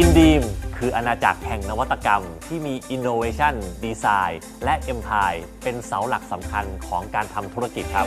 อินดีมคืออาณาจักรแห่งนวัตกรรมที่มี Innovation Design และ m p i เป็นเสาหลักสำคัญของการทำธุรกิจครับ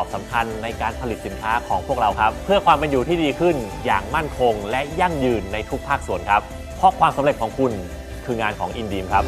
บสำคัญในการผลิตสินค้าของพวกเราครับ เพื่อความเป็นอยู่ที่ดีขึ้นอย่างมั่นคง และยั่งยืนในทุกภาคส่วนครับ เพราะความสำเร็จของคุณคืองานของอินดีมครับ